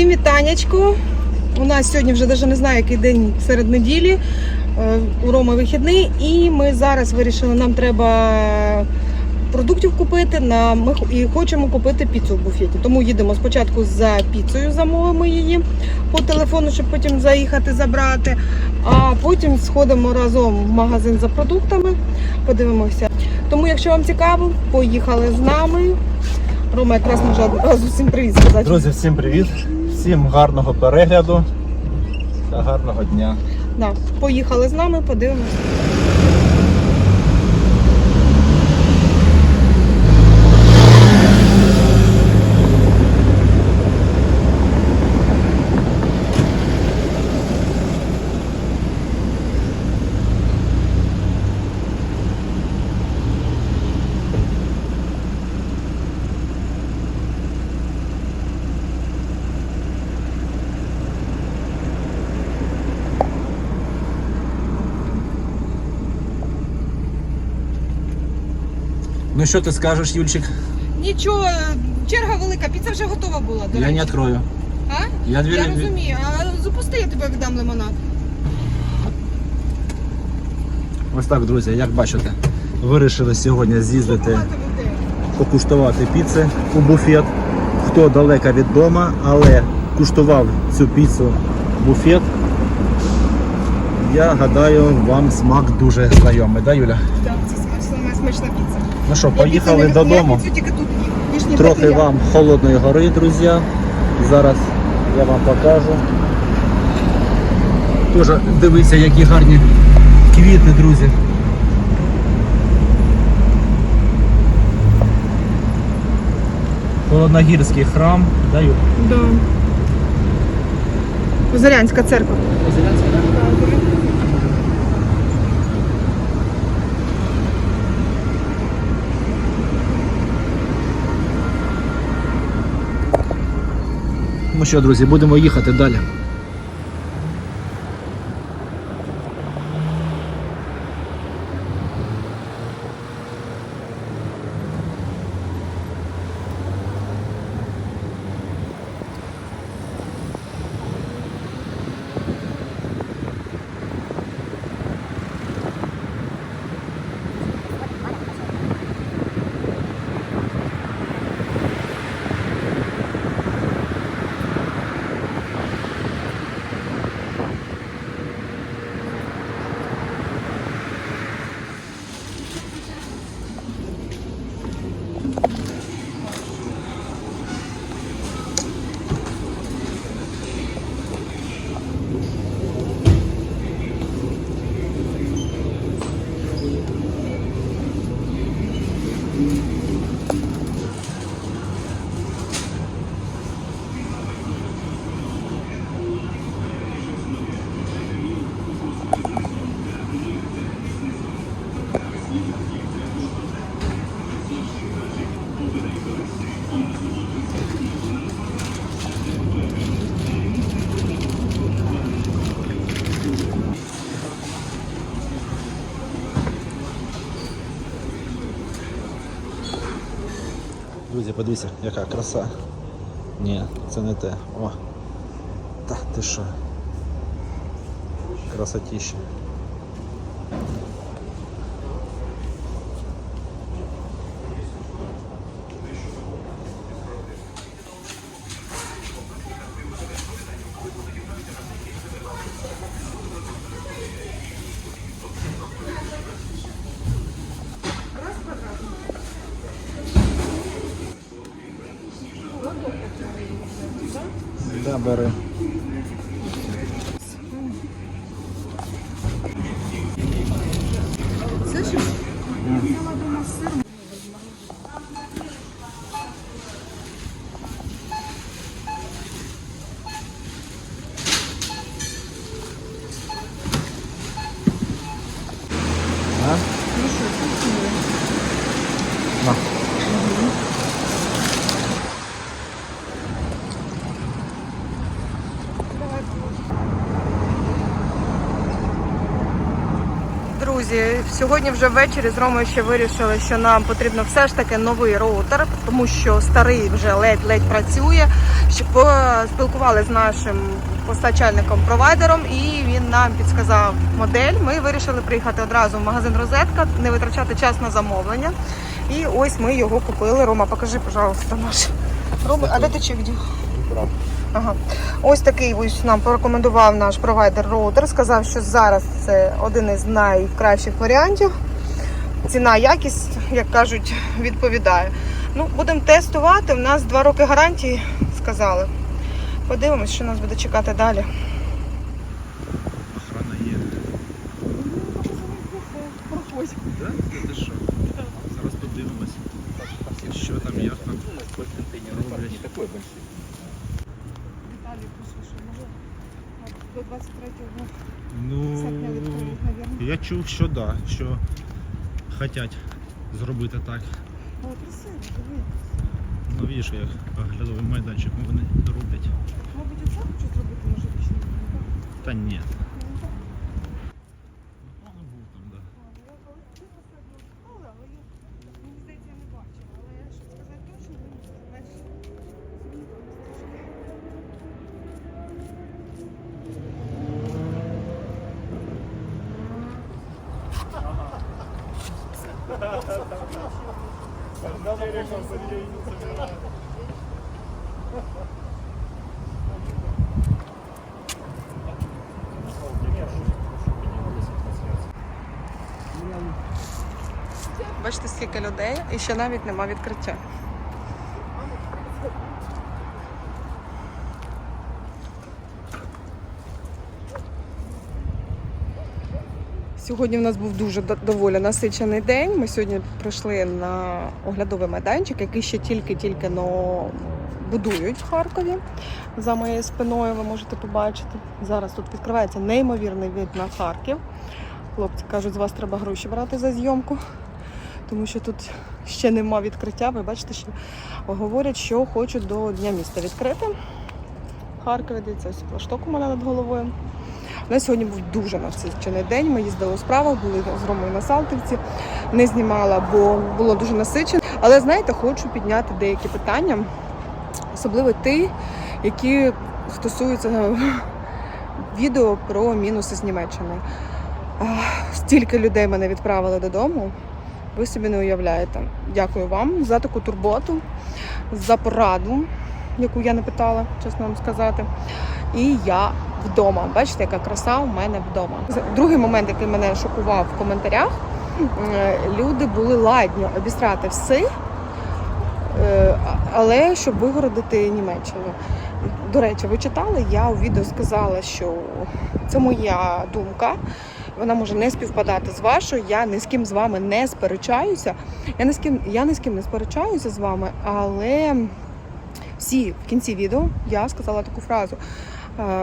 Всім Вітанечку. У нас сьогодні вже навіть не знаю, який день серед неділі. Е, У Роми вихідний, і ми зараз вирішили, нам треба продуктів купити. Ми хочемо купити піцу в буфеті. Тому їдемо спочатку за піцею, замовимо її по телефону, щоб потім заїхати забрати. А потім сходимо разом в магазин за продуктами, подивимося. Тому, якщо вам цікаво, поїхали з нами. Рома якраз може одразу всім привіт сказати. Друзі, всім привіт! Всім гарного перегляду та гарного дня. Да, поїхали з нами, подивимося. Ну що ти скажеш, Юльчик? Нічого, черга велика, піца вже готова була. До Я речі. не відкрою. А? Я двері Я розумію, а запусти, я тобі віддам лимонад. Ось так, друзі, як бачите, вирішили сьогодні з'їздити, Багато людей. покуштувати піци у буфет. Хто далеко від дома, але куштував цю піцу буфет. Я гадаю, вам смак дуже знайомий, да, Юля? Да, це сама смачна піца. Ну що, поїхали додому. Трохи вам холодної гори, друзі. Зараз я вам покажу. Тоже дивіться, які гарні квіти, друзі. Холодногірський храм. Даю. Да. Зарянська церква. Ну що, друзі, будемо їхати далі. Друзі, подивіться, яка краса. Ні, це не те. О. Та ти що? Красотіще. Да, бери. Друзі, сьогодні вже ввечері з Ромою ще вирішили, що нам потрібно все ж таки новий роутер, тому що старий вже ледь-ледь працює. Що поспілкували з нашим постачальником-провайдером, і він нам підсказав модель. Ми вирішили приїхати одразу в магазин Розетка, не витрачати час на замовлення. І ось ми його купили. Рома, покажи, пожалуйста, наш. Рома, а де ти чек дів? Ага. Ось такий ось нам порекомендував наш провайдер роутер. Сказав, що зараз це один із найкращих варіантів. Ціна, якість, як кажуть, відповідає. Ну, будемо тестувати. У нас два роки гарантії сказали. Подивимось, що нас буде чекати далі. Охрана є. Да? Ти? Зараз подивимось, що там, як там роблять. Віталій пише, що може до 23-го Ну, мабуть. я чув, що да, що хочуть зробити так. О, красиво, диви. Ну, видиш, як оглядовий майданчик вони роблять. Мабуть, оце хочу зробити, може більше. Та ні. Ну, був там, да. Мені здається, я не бачила, але щоб сказати точно, значить. Бачите, скільки людей, і ще навіть нема відкриття. Сьогодні в нас був дуже доволі насичений день. Ми сьогодні прийшли на оглядовий майданчик, який ще тільки-тільки но будують в Харкові. За моєю спиною ви можете побачити. Зараз тут відкривається неймовірний вид на Харків. Хлопці кажуть, з вас треба гроші брати за зйомку, тому що тут ще нема відкриття. Ви бачите, що говорять, що хочуть до Дня міста відкрити. Харкові дивіться, ось флашток у мене над головою. У нас сьогодні був дуже насичений день. Ми їздили у справах, були з Ромою на Салтівці. Не знімала, бо було дуже насичено. Але знаєте, хочу підняти деякі питання, особливо ті, які стосуються відео про мінуси з Німеччини. Стільки людей мене відправили додому. Ви собі не уявляєте. Дякую вам за таку турботу, за пораду, яку я не питала, чесно вам сказати. І я вдома. Бачите, яка краса у мене вдома. Другий момент, який мене шокував в коментарях, е, люди були ладні обістрати все, е, але щоб вигородити Німеччину. До речі, ви читали? Я у відео сказала, що це моя думка. Вона може не співпадати з вашою. Я ні з ким з вами не сперечаюся. Я ні з ким, я ні з ким не сперечаюся з вами, але всі в кінці відео я сказала таку фразу: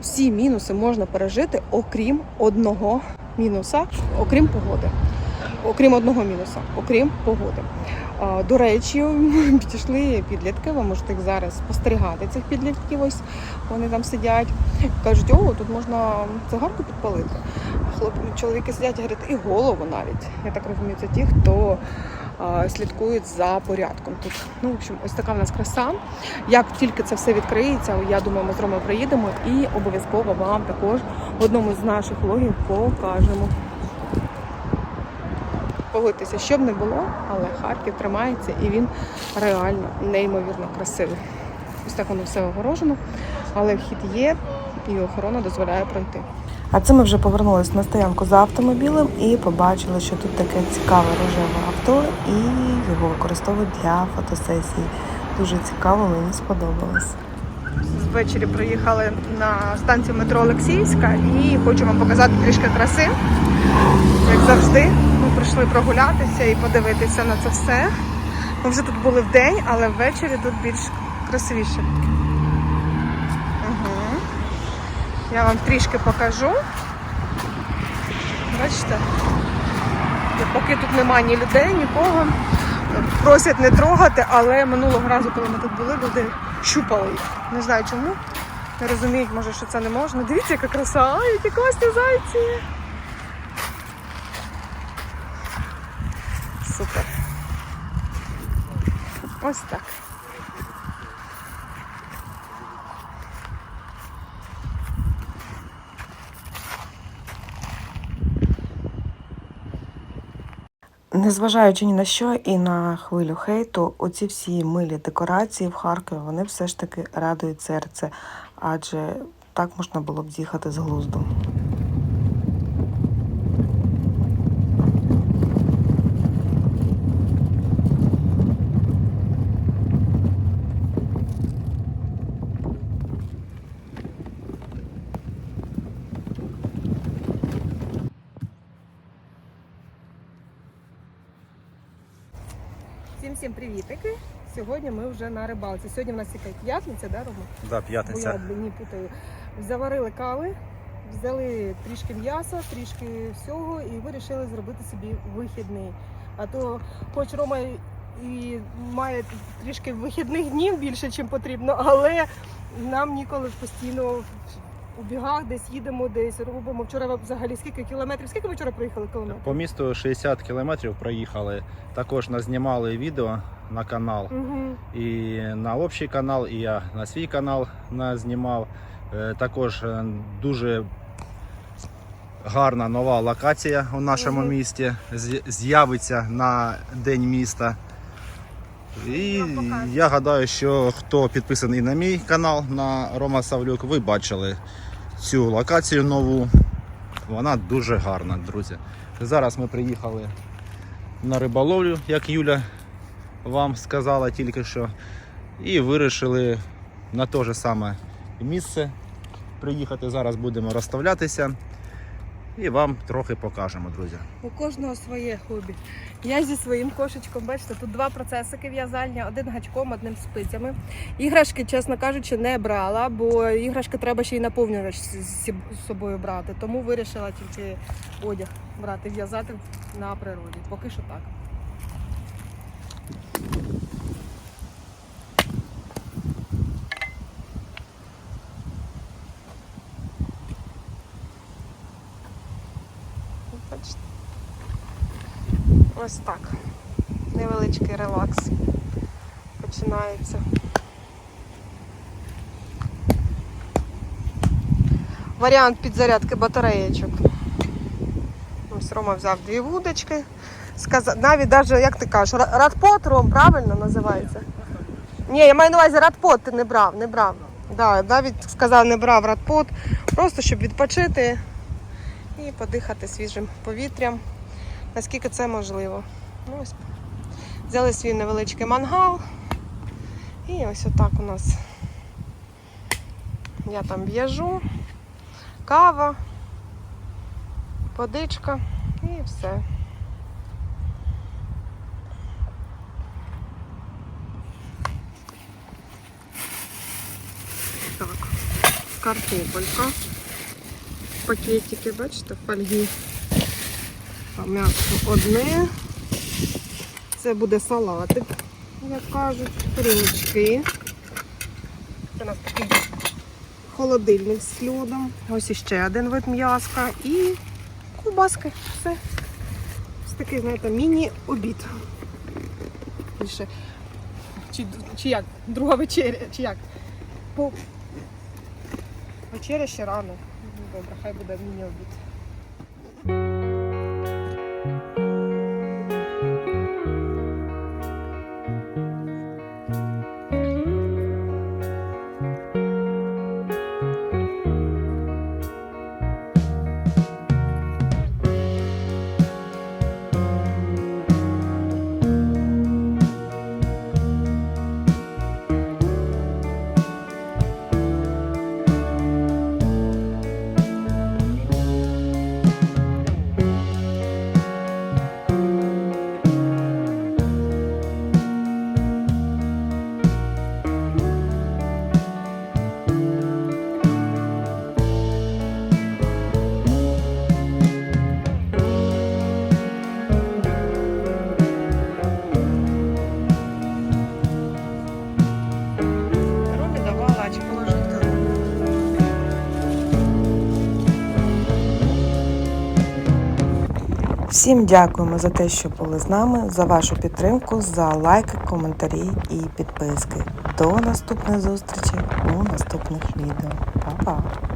всі мінуси можна пережити, окрім одного мінуса, окрім погоди. Окрім одного мінуса, окрім погоди. До речі, підійшли підлітки. Ви можете їх зараз спостерігати цих підлітків. Ось вони там сидять. Кажуть, о, тут можна цигарку підпалити. Хлоп, чоловіки сидять і говорять, і голову навіть. Я так розумію, це ті, хто слідкують за порядком тут. Ну, в общем, ось така в нас краса. Як тільки це все відкриється, я думаю, ми з Ромою приїдемо і обов'язково вам також в одному з наших влогів покажемо. Погодьтеся, що б не було, але Харків тримається і він реально неймовірно красивий. Ось так воно все огорожено, але вхід є і охорона дозволяє пройти. А це ми вже повернулися на стоянку за автомобілем і побачили, що тут таке цікаве рожеве авто, і його використовують для фотосесії. Дуже цікаво, мені сподобалось. Ввечері приїхали на станцію метро Олексіївська і хочу вам показати трішки краси. Як завжди, ми прийшли прогулятися і подивитися на це все. Ми вже тут були в день, але ввечері тут більш красивіше. Угу. Я вам трішки покажу. Бачите? Поки тут немає ні людей, нікого. Просять не трогати, але минулого разу, коли ми тут були, люди щупали їх. Не знаю чому. Не розуміють, може, що це не можна. Дивіться, яка краса, Ай, які класні зайці. Супер. Ось так. Незважаючи ні на що і на хвилю хейту, оці всі милі декорації в Харкові вони все ж таки радують серце, адже так можна було б з'їхати з глузду. Всім всім привітики! Сьогодні ми вже на рибалці. Сьогодні в нас яка п'ятниця, да, Рома? Да, Бо я п'ятниця. не путаю. Заварили кави, взяли трішки м'яса, трішки всього і вирішили зробити собі вихідний. А то, хоч Рома і має трішки вихідних днів більше, ніж потрібно, але нам ніколи постійно у бігах десь їдемо, десь робимо. Вчора взагалі скільки кілометрів? Скільки ми вчора проїхали кілометрів? По місту 60 кілометрів проїхали. Також назнімали відео на канал. Угу. І на общий канал, і я на свій канал назнімав. Е, Також е, дуже гарна нова локація у нашому Мгм. місті. З'явиться на День міста. І я гадаю, що хто підписаний на мій канал на Рома Савлюк, ви бачили цю локацію нову. Вона дуже гарна, друзі. Зараз ми приїхали на риболовлю, як Юля вам сказала тільки що. І вирішили на те ж саме місце приїхати. Зараз будемо розставлятися і вам трохи покажемо, друзі. У кожного своє хобі. Я зі своїм кошечком, бачите, тут два процесики в'язання, один гачком, одним спицями. Іграшки, чесно кажучи, не брала, бо іграшки треба ще й наповнювач з собою брати. Тому вирішила тільки одяг брати, в'язати на природі. Поки що так. Ось так. Невеличкий релакс починається. Варіант підзарядки батареєчок. Ось Рома взяв дві вудочки. Сказав, навіть даже, як ти кажеш, ра- радпот, Ром, правильно називається? Ні, я маю на увазі радпот ти не брав, не брав. Да, навіть сказав, не брав радпот, просто щоб відпочити і подихати свіжим повітрям, наскільки це можливо. Ну, ось. Взяли свій невеличкий мангал. І ось отак у нас я там в'яжу, кава, водичка і все. Картопелька пакетики, бачите, фольги. М'ясо одне. Це буде салатик, як кажуть, рилочки. Це у нас такий холодильник з льодом. Ось іще один вид м'яска і ковбаски. Все. Ось такий, знаєте, міні-обід. Чи, чи як? Друга вечеря, чи як? Вечеря ще рано. Добре, хай буде міні-обід. Всім дякуємо за те, що були з нами, за вашу підтримку, за лайки, коментарі і підписки. До наступної зустрічі у наступних відео. Па-па!